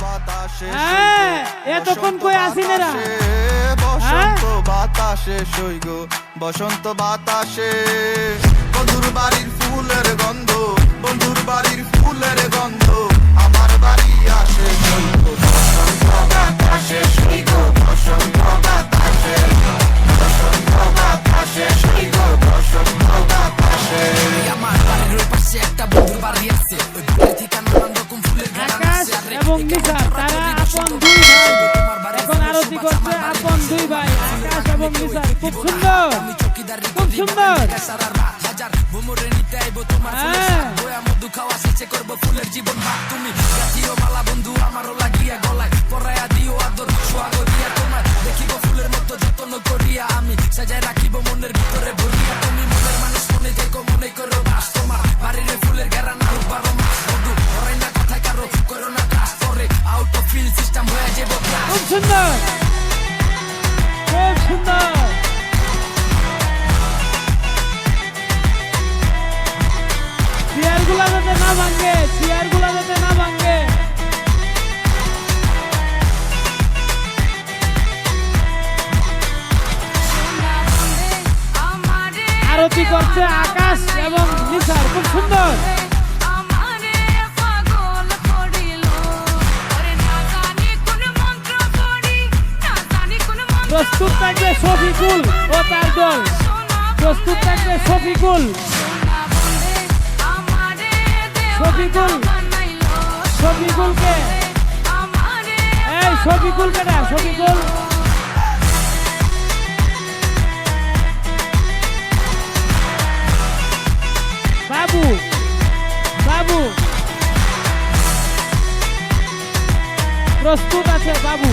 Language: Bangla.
বাতাসে হ্যাঁ, এতক্ষণ কই আসিনেরা? বসন্ত বাতাসে সইগ বসন্ত বাতাসে তারা আপন দুই ভাই। এখন করছে আপন দুই ভাই। আকাশ এবং খুব সুন্দর। খুব সুন্দর। তোমার করব ফুলের জীবন তুমি বন্ধু দিও দিয়া দেখিব ফুলের মতো যত্ন করিয়া আমি, সাজায় রাখিব মনের ভিতরে ভরিয়া সুন্দর। খুব সুন্দর। চেয়ারগুলা যাতে না ভাঙে চেয়ারগুলা যাতে না ভাঙে। আরতি করছে আকাশ এবং নিসার খুব সুন্দর। প্রস্তুত থাকবে শফিকুল ও তার দল। প্রস্তুত থাকবে শফিকুল। শফিকুল। শফিকুলকে। এই শফিকুল কেটা শফিকুল। বাবু বাবু। প্রস্তুত আছে বাবু।